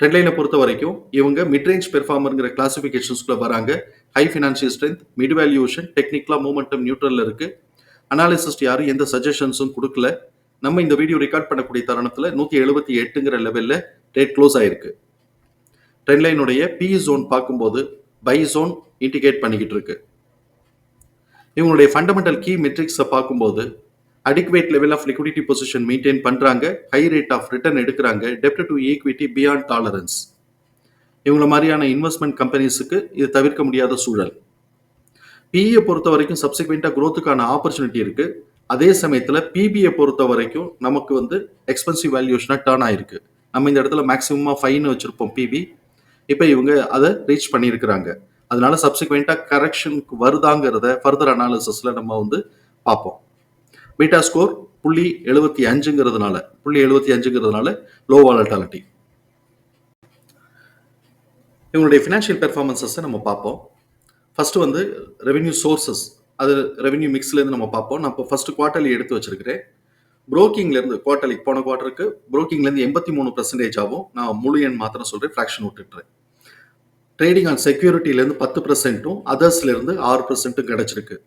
ட்ரெண்ட்லைனை பொறுத்த வரைக்கும் இவங்க மிட்ரேஞ்ச் பெர்ஃபார்மருங்கிற கிளாசிஃபிகேஷன்ஸ்குள்ளே வராங்க. High financial strength mid valuation டெக்னிக்கலாக மூமெண்டம் நியூட்ரலில் இருக்குது அனாலிசிஸ்ட் யாரும் எந்த சஜஷன்ஸும் கொடுக்கல. நம்ம இந்த வீடியோ ரெக்கார்ட் பண்ணக்கூடிய தருணத்தில் நூற்றி எழுபத்தி எட்டுங்கிற லெவலில் ரேட் க்ளோஸ் ஆயிருக்கு. ட்ரெண்ட்லைனுடைய பி ஜோன் பார்க்கும்போது பை ஜோன் இண்டிகேட் பண்ணிக்கிட்டு இருக்கு. இவங்களுடைய ஃபண்டமெண்டல் கீ மெட்ரிக்ஸை பார்க்கும்போது adequate level of liquidity position maintain பண்ணுறாங்க ஹை ரேட் ஆஃப் ரிட்டர்ன் எடுக்கிறாங்க. டெப்ட் டு ஈக்விட்டி பியாண்ட் டாலரன்ஸ் இவங்கள மாதிரியான இன்வெஸ்ட்மெண்ட் கம்பெனிஸுக்கு இது தவிர்க்க முடியாத சூழல். பிஇயை பொறுத்த வரைக்கும் சப்சிக்வெண்ட்டாக குரோத்துக்கான ஆப்பர்ச்சுனிட்டி இருக்குது அதே சமயத்தில் பிபியை பொறுத்த வரைக்கும் நமக்கு வந்து எக்ஸ்பென்சிவ் வேல்யூஷனாக டேர்ன் ஆயிருக்கு. நம்ம இந்த இடத்துல மேக்ஸிமமாக ஃபைன் வச்சுருப்போம் பிபி இப்போ இவங்க அதை ரீச் பண்ணியிருக்கிறாங்க. அதனால சப்சிக்வெண்ட்டாக கரெக்ஷனுக்கு வருதாங்கிறத ஃபர்தர் அனாலிசிஸில் நம்ம வந்து பார்ப்போம். பீட்டா ஸ்கோர் புள்ளி எழுபத்தி அஞ்சுங்கிறதுனால புள்ளி எழுபத்தி அஞ்சுங்கிறதுனால லோ வாலட்டாலிட்டி இவங்களுடைய ஃபினான்ஷியல் பெர்ஃபார்மன்ஸஸை நம்ம பார்ப்போம். ஃபஸ்ட்டு வந்து ரெவென்யூ சோர்சஸ் அது ரெவென்யூ மிக்ஸ்லேருந்து நம்ம பார்ப்போம். நான் இப்போ ஃபஸ்ட்டு குவார்ட்டர்லி எடுத்து வச்சிருக்கிறேன். புரோக்கிங்லேருந்து குவார்ட்டர்லி போன குவார்ட்டருக்கு புரோக்கிங்லேருந்து எண்பத்தி மூணு பர்சன்டேஜ் ஆகும். நான் முழு எண் மாத்திரம் சொல்கிறேன் ஃப்ராக்ஷன் விட்டுட்டுறேன். ட்ரேடிங் ஆன் செக்யூரிட்டிலேருந்து பத்து பர்சன்ட்டும் அதர்ஸ்லேருந்து ஆறு பர்சன்ட்டும் கிடச்சிருக்கு.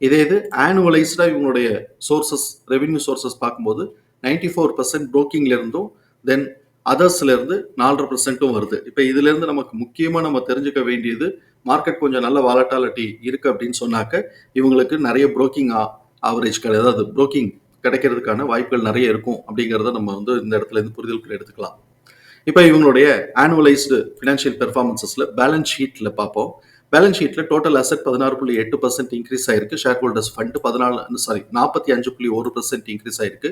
இதே இது ஆனுவலைஸ்டாக இவங்களுடைய சோர்சஸ் ரெவின்யூ சோர்சஸ் பார்க்கும்போது நைன்டி ஃபோர் பர்சன்ட் ப்ரோக்கிங்லேருந்தும் தென் அதர்ஸ்லேருந்து நாலரை பர்சன்ட்டும் வருது. இப்போ இதுலேருந்து நமக்கு முக்கியமாக நம்ம தெரிஞ்சுக்க வேண்டியது மார்க்கெட் கொஞ்சம் நல்ல வாலட்டாலிட்டி இருக்கு அப்படின்னு சொன்னாக்க இவங்களுக்கு நிறைய ப்ரோக்கிங் ஆவரேஜ் அதாவது ப்ரோக்கிங் கிடைக்கிறதுக்கான வாய்ப்புகள் நிறைய இருக்கும் அப்படிங்கிறத நம்ம வந்து இந்த இடத்துல இருந்து புரிதலுக்கு எடுத்துக்கலாம். இப்போ இவங்களுடைய ஆனுவலைஸ்டு ஃபினான்ஷியல் பெர்ஃபார்மன்சஸில் பேலன்ஸ் ஷீட்டில் பார்ப்போம். பேலன்ஸ் ஷீட்டில் டோட்டல் அசெட் பதினாறு புள்ளி எட்டு பர்சன்ட் இன்க்ரீஸ் ஆயிருக்கு. ஷேர் ஹோல்டர்ஸ் ஃபண்ட் பதினாலு சாரி நாற்பத்தி அஞ்சு புள்ளி ஒரு பர்சன்ட் இன்க்ரீஸ் ஆயிருக்கு.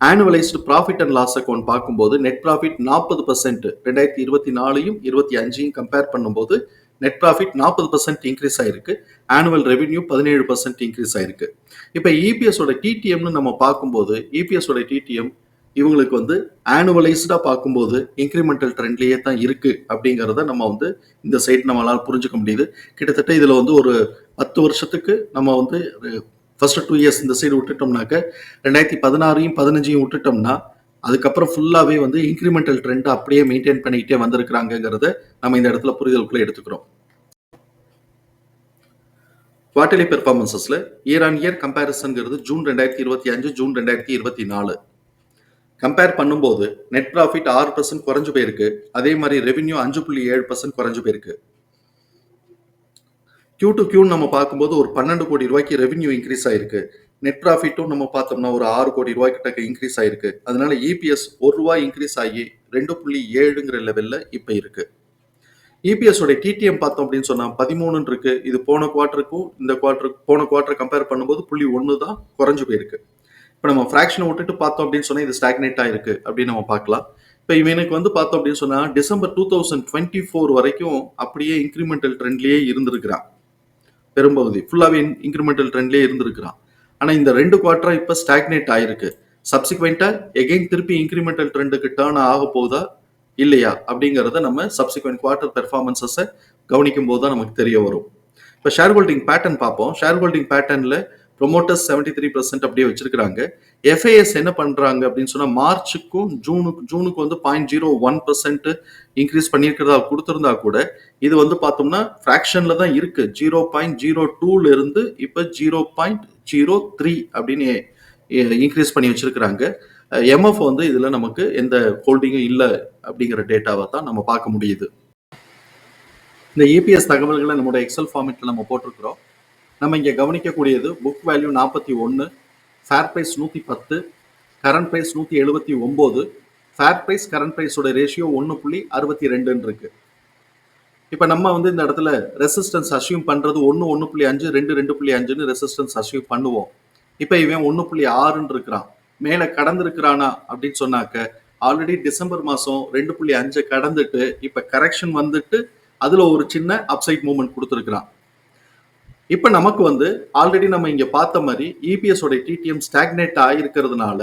Annualised profit and loss account பார்க்கும்போது நெட் ப்ராஃபிட் நாற்பது பர்சன்ட் ரெண்டாயிரத்தி இருபத்தி நாலையும் இருபத்தி அஞ்சையும் கம்பேர் பண்ணும்போது நெட் ப்ராஃபிட் நாற்பது பர்சன்ட் இன்க்ரீஸ் ஆயிருக்கு. ஆனுவல் ரெவென்யூ பதினேழு பர்சன்ட் இன்க்ரீஸ் ஆயிருக்கு. இப்போ இபிஎஸோட டிடிஎம்னு நம்ம பார்க்கும்போது இபிஎஸோட டிடிஎம் இவங்களுக்கு வந்து ஆனுவலைஸ்டாக பார்க்கும்போது இன்க்ரிமெண்டல் ட்ரெண்ட்லேயே தான் இருக்கு அப்படிங்கிறத நம்ம வந்து இந்த சைட் நம்மளால் புரிஞ்சுக்க முடியுது. கிட்டத்தட்ட இதில் வந்து ஒரு பத்து வருஷத்துக்கு நம்ம வந்து ஃபர்ஸ்ட் டூ இயர்ஸ் இந்த சைடு விட்டுட்டோம்னாக்க ரெண்டாயிரத்தி பதினாறையும் பதினஞ்சையும் விட்டுட்டோம்னா அதுக்கப்புறம் ஃபுல்லாகவே வந்து இன்க்ரிமெண்டல் ட்ரெண்ட் அப்படியே மெயின்டைன் பண்ணிக்கிட்டே வந்திருக்கிறாங்கிறத நம்ம இந்த இடத்துல புரிதலுக்குள்ள எடுத்துக்கிறோம். குவார்டர்லி பெர்ஃபார்மன்சஸில் இயர் ஆன் இயர் கம்பேரிசன்கிறது ஜூன் ரெண்டாயிரத்தி இருபத்தி அஞ்சு ஜூன் ரெண்டாயிரத்தி இருபத்தி நாலு. கம்பேர் பண்ணும்போது நெட் ப்ராஃபிட் ஆறு பர்சன்ட் குறைஞ்சு போயிருக்கு. அதே மாதிரி ரெவென்யூ அஞ்சு புள்ளி ஏழு பர்சன்ட் குறைஞ்சு போயிருக்கு. கியூ டு கியூ நம்ம பார்க்கும்போது ஒரு பன்னெண்டு கோடி ரூபாய்க்கு ரெவென்யூ இன்க்ரீஸ் ஆயிருக்கு. நெட் ப்ராஃபிட்டும் நம்ம பார்த்தோம்னா ஒரு ஆறு கோடி ரூபாய் கிட்ட இன்க்ரீஸ் ஆயிருக்கு. அதனால இபிஎஸ் ஒரு ரூபாய் இன்க்ரீஸ் ஆகி ரெண்டு புள்ளி ஏழுங்கிற லெவலில் இப்போ இருக்கு. இபிஎஸ் உடைய டிடிஎம் பார்த்தோம் அப்படின்னு சொன்னால் பதிமூணுன்னு இருக்கு. இது போன குவார்ட்டருக்கும் இந்த குவார்ட்டருக்கு போன குவார்ட்டர் கம்பேர் பண்ணும்போது புள்ளி ஒன்று தான் குறைஞ்சு போயிருக்கு. இப்போ நம்ம ஃப்ராக்ஷனை விட்டுட்டு பார்த்தோம் அப்படின்னு சொன்னால் இது ஸ்டாக்னேட் ஆயிருக்கு அப்படின்னு நம்ம பார்க்கலாம். இப்போ இவனுக்கு வந்து பார்த்தோம் அப்படின்னு சொன்னால் December two thousand twenty four வரைக்கும் அப்படியே இன்க்ரிமெண்டல் ட்ரெண்ட்லேயே இருந்திருக்கிறான். பெரும்பகுதி. ஃபுல்லாகவே இன்க்ரிமெண்டல் ட்ரெண்ட்லேயே இருந்திருக்கிறான். ஆனால் இந்த ரெண்டு குவார்ட்டராக இப்போ ஸ்டாக்னேட் ஆயிருக்கு. சப்சிக்வெண்ட்டாக எகெயின் திருப்பி இன்க்ரிமெண்டல் ட்ரெண்டுக்கு டேர்ன் ஆக போகுதா? இல்லையா? அப்படிங்கிறத நம்ம சப்சிக்வெண்ட் குவார்ட்டர் பெர்ஃபார்மன்ஸஸை கவனிக்கும் போது தான் நமக்கு தெரிய வரும். இப்போ ஷேர் ஹோல்டிங் பேட்டர்ன் பார்ப்போம். ஷேர் ஹோல்டிங் பேட்டர்னில் ப்ரொமோட்டர்ஸ் செவன்டி த்ரீ பர்சன்ட் அப்படியே வச்சிருக்கிறாங்க. எஃப்ஐஎஸ் என்ன பண்றாங்க அப்படின்னு சொன்னா மார்ச்சுக்கும் ஜூனுக்கு ஜூனுக்கு வந்து point zero one percent increase பண்ணியிருக்கிறதா கொடுத்திருந்தா கூட இது வந்து பார்த்தோம்னா ஃப்ராக்ஷன்ல தான் இருக்கு. ஜீரோ பாயிண்ட் ஜீரோ டூல இருந்து இப்போ ஜீரோ பாயிண்ட் ஜீரோ த்ரீ அப்படின்னு இன்க்ரீஸ் பண்ணி வச்சிருக்கிறாங்க. எம்எஃப் வந்து இதுல நமக்கு எந்த ஹோல்டிங்கும் இல்லை அப்படிங்கிற டேட்டாவை தான் நம்ம பார்க்க முடியுது. இந்த இபிஎஸ் தகவல்களை நம்மளோட எக்ஸல் ஃபார்மேட்டில் நம்ம போட்டிருக்கிறோம். நம்ம இங்கே கவனிக்கக்கூடியது புக் வேல்யூ நாற்பத்தி ஒன்று ஃபேர் ப்ரைஸ் நூற்றி பத்து கரண்ட் ப்ரைஸ் நூற்றி எழுபத்தி ஒம்பது ஃபேர் ப்ரைஸ் கரண்ட் ப்ரைஸோட ரேஷியோ ஒன்று புள்ளி அறுபத்தி ரெண்டுன்னு இருக்கு. இப்போ நம்ம வந்து இந்த இடத்துல ரெசிஸ்டன்ஸ் அசியூம் பண்ணுறது ஒன்று ஒன்று புள்ளி அஞ்சு ரெண்டு ரெண்டு புள்ளி அஞ்சுன்னு ரெசிஸ்டன்ஸ் அசியூம் பண்ணுவோம். இப்போ இவன் ஒன்று புள்ளி ஆறுன்னு இருக்கிறான். மேலே கடந்திருக்கிறானா அப்படின்னு சொன்னாக்க ஆல்ரெடி டிசம்பர் மாதம் ரெண்டு புள்ளி அஞ்சை கடந்துட்டு இப்போ கரெக்ஷன் வந்துட்டு அதில் ஒரு சின்ன அப்சைட் மூமெண்ட் கொடுத்துருக்குறான். இப்போ நமக்கு வந்து ஆல்ரெடி நம்ம இங்கே பார்த்த மாதிரி இபிஎஸ் உடைய டிடிஎம் ஸ்டாக்னேட் ஆகிருக்கிறதுனால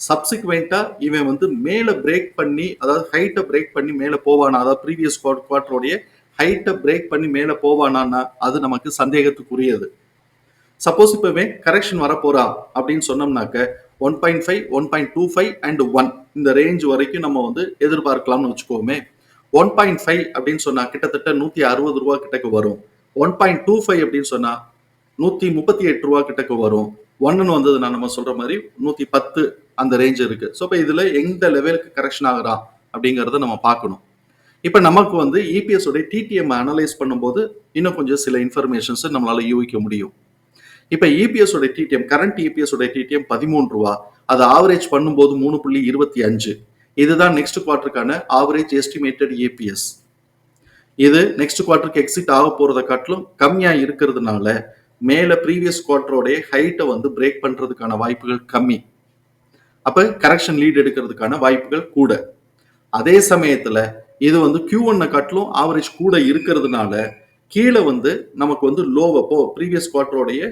சப்சிக்வெண்ட்டாக இவன் வந்து மேலே பிரேக் பண்ணி அதாவது ஹைட்டை பிரேக் பண்ணி மேலே போவானா? அதாவது ப்ரீவியஸ் குவார்டருடைய ஹைட்டை பிரேக் பண்ணி மேலே போவானான்னா அது நமக்கு சந்தேகத்துக்குரியது. சப்போஸ் இப்போவே கரெக்ஷன் வரப்போறா அப்படின்னு சொன்னோம்னாக்க one point five one point two five and one இந்த ரேஞ்ச் வரைக்கும் நம்ம வந்து எதிர்பார்க்கலாம்னு வச்சுக்கோமே. ஒன் பாயிண்ட் ஃபைவ் அப்படின்னு சொன்னா கிட்டத்தட்ட நூற்றி அறுபது ரூபா கிட்டக்கு வரும். ஒன் பாயிண்ட் டூ ஃபைவ் அப்படின்னு சொன்னா நூத்தி முப்பத்தி எட்டு ரூபா கிட்டக்கு வரும். ஒன்னு வந்ததுன்னா நம்ம சொல்ற மாதிரி நூத்தி பத்து அந்த ரேஞ்ச் இருக்கு. ஸோ இப்போ இதுல எந்த லெவலுக்கு கரெக்ஷன் ஆகுறா அப்படிங்கறத நம்ம பார்க்கணும். இப்போ நமக்கு வந்து இபிஎஸ் உடைய டிடிஎம் அனலைஸ் பண்ணும்போது இன்னும் கொஞ்சம் சில இன்ஃபர்மேஷன்ஸ் நம்மளால யூகிக்க முடியும். இப்போ இபிஎஸ் உடைய டிடிஎம் கரண்ட் இபிஎஸ் உடைய டிடிஎம் பதிமூணு ரூபா. அதை ஆவரேஜ் பண்ணும்போது மூணு புள்ளி இருபத்தி அஞ்சு. இதுதான் நெக்ஸ்ட் குவார்டருக்கான ஆவரேஜ் எஸ்டிமேட்டட் ஏபிஎஸ் இது நெக்ஸ்ட் குவார்டருக்கு எக்ஸிட் ஆக போறதை காட்டிலும் கம்மியா இருக்கிறதுனால மேல ப்ரீவியஸ் குவார்டரோடைய ஹைட்டை வந்து பிரேக் பண்றதுக்கான வாய்ப்புகள் கம்மி. அப்ப கரெக்ஷன் லீட் எடுக்கிறதுக்கான வாய்ப்புகள் கூட. அதே சமயத்துல இது வந்து கியூ ஒன்னை காட்டிலும் ஆவரேஜ் கூட இருக்கிறதுனால கீழே வந்து நமக்கு வந்து லோவை போ ப்ரீவியஸ் குவார்டரோடைய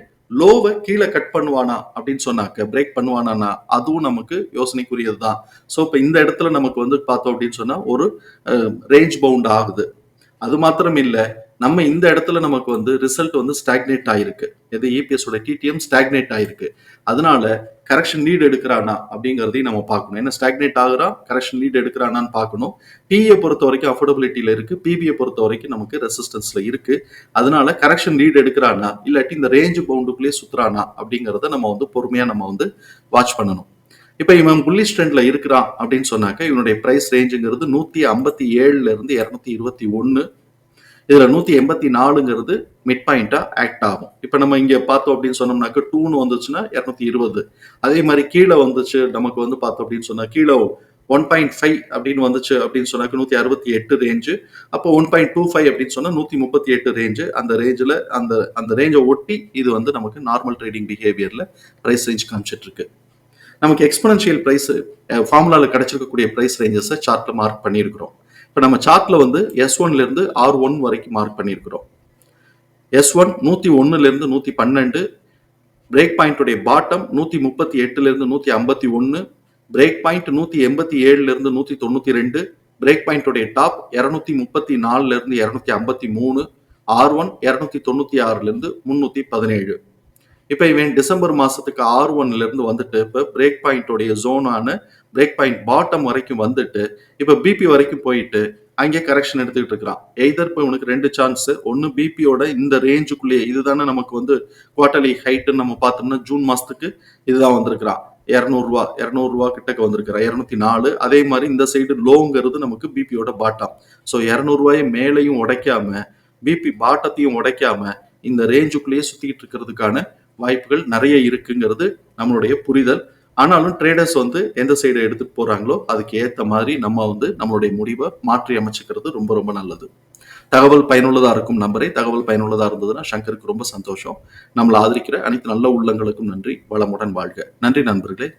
லோவை கீழே கட் பண்ணுவானா அப்படின்னு சொன்னாக்க பிரேக் பண்ணுவானா அதுவும் நமக்கு யோசனைக்குரியது தான் ஸோ இப்போ இந்த இடத்துல நமக்கு வந்து பார்த்தோம் அப்படின்னு சொன்னால் ஒரு ரேஞ்ச் பவுண்ட் ஆகுது. அது மாத்திரம் இல்லை நம்ம இந்த இடத்துல நமக்கு வந்து ரிசல்ட் வந்து ஸ்டாக்னேட் ஆயிருக்கு. எது இபிஎஸ் உடைய டிடிஎம் ஸ்டாக்னேட் ஆயிருக்கு. அதனால கரெக்ஷன் லீட் எடுக்கிறானா அப்படிங்கிறதையும் நம்ம பார்க்கணும். என்ன ஸ்டாக்னேட் ஆகுறா கரெக்ஷன் லீட் எடுக்கிறானான்னு பார்க்கணும். பிஏ பொறுத்த வரைக்கும் அஃபோர்டபிலிட்டியில இருக்கு. பிபிஏ பொறுத்த வரைக்கும் நமக்கு ரெசிஸ்டன்ஸ்ல இருக்கு. அதனால கரெக்ஷன் லீட் எடுக்கிறானா இல்லாட்டி இந்த ரேஞ்ச் பவுண்டுக்குள்ளேயே சுத்துறானா அப்படிங்கிறத நம்ம வந்து பொறுமையா நம்ம வந்து வாட்ச் பண்ணணும். இப்போ இவன் புல்லிஷ் ட்ரெண்ட்ல இருக்கிறான் அப்படின்னு சொன்னாக்க இவனுடைய பிரைஸ் ரேஞ்சுங்கிறது நூத்தி ஐம்பத்தி ஏழுல இருந்து இருநூத்தி இருபத்தி ஒன்னு இதுல நூத்தி எண்பத்தி நாலுங்கிறது மிட் பாயிண்டா ஆக்ட் ஆகும். இப்ப நம்ம இங்க பார்த்தோம் அப்படின்னு சொன்னோம்னாக்க டூன்னு வந்துச்சுன்னா இருநூத்தி இருபது அதே மாதிரி கீழே வந்துச்சு நமக்கு வந்து பார்த்தோம் அப்படின்னு சொன்னா கீழே ஒன் பாயிண்ட் ஃபைவ் அப்படின்னு வந்துச்சு அப்படின்னு சொன்னாக்க நூத்தி அறுபத்தி எட்டு ரேஞ்சு அப்போ ஒன் பாயிண்ட் டூ ஃபைவ் அப்படின்னு சொன்னா நூத்தி முப்பத்தி எட்டு ரேஞ்சு அந்த ரேஞ்சில் அந்த அந்த ரேஞ்சை ஒட்டி இது வந்து நமக்கு நார்மல் ட்ரேடிங் பிஹேவியர்ல பிரைஸ் ரேஞ்ச் காமிச்சிட்டு இருக்கு. நமக்கு எக்ஸ்பனன்ஷியல் ப்ரைஸ் ஃபார்முலாவில் கிடைச்சிருக்கக்கூடிய ப்ரைஸ் ரேஞ்சஸை சார்ட்டில் மார்க் பண்ணியிருக்கிறோம். இப்போ நம்ம சார்ட்டில் வந்து எஸ் ஒன்லேருந்து ஆர் ஒன் வரைக்கும் மார்க் பண்ணியிருக்கிறோம். எஸ் ஒன் நூற்றி ஒன்றுலேருந்து நூற்றி பன்னெண்டு பிரேக் பாயிண்ட்டுடைய பாட்டம் நூற்றி முப்பத்தி எட்டுலேருந்து நூற்றி ஐம்பத்தி ஒன்று பிரேக் பாயிண்ட் நூற்றி எண்பத்தி ஏழுலேருந்து நூற்றி தொண்ணூற்றி ரெண்டு பிரேக் பாயிண்ட்டுடைய டாப் இரநூத்தி முப்பத்தி நாலுலேருந்து இரநூத்தி ஐம்பத்தி மூணு ஆர் ஒன் இரநூத்தி தொண்ணூற்றி ஆறுலேருந்து முந்நூற்றி பதினேழு. இப்போ இவன் டிசம்பர் மாசத்துக்கு ஆர் ஒன்ல இருந்து வந்துட்டு இப்போ பிரேக் பாயிண்டோடைய ஜோனான பிரேக் பாயிண்ட் பாட்டம் வரைக்கும் வந்துட்டு இப்போ பிபி வரைக்கும் போயிட்டு அங்கே கரெக்ஷன் எடுத்துக்கிட்டு இருக்கிறான். எய்தர் இப்போ உனக்கு ரெண்டு சான்ஸ் ஒன்று பிபியோட இந்த ரேஞ்சுக்குள்ளேயே இதுதானே நமக்கு வந்து குவார்டர்லி ஹைட்டுன்னு நம்ம பார்த்தோம்னா ஜூன் மாசத்துக்கு இதுதான் வந்திருக்கிறான். இரநூறுவா இரநூறுவா கிட்டக்க வந்திருக்கிறான். இரநூத்தி நாலு அதே மாதிரி இந்த சைடு லோங்கிறது நமக்கு பிபியோட பாட்டம் ஸோ இரநூறுவாயை மேலையும் உடைக்காம பிபி பாட்டத்தையும் உடைக்காம இந்த ரேஞ்சுக்குள்ளேயே சுத்திக்கிட்டு இருக்கிறதுக்கான வாய்ப்புகள் நிறைய இருக்குங்கிறது நம்மளுடைய புரிதல். ஆனாலும் ட்ரேடர்ஸ் வந்து எந்த சைடு எடுத்துட்டு போறாங்களோ அதுக்கு ஏத்த மாதிரி நம்ம வந்து நம்மளுடைய முடிவை மாற்றி அமைச்சுக்கிறது ரொம்ப ரொம்ப நல்லது. தகவல் பயனுள்ளதா இருக்கும் நம்பரை. தகவல் பயனுள்ளதா இருந்ததுன்னா சங்கருக்கு ரொம்ப சந்தோஷம். நம்மளை ஆதரிக்கிற அனைத்து நல்ல உள்ளங்களுக்கும் நன்றி. வளமுடன் வாழ்க. நன்றி நண்பர்களே.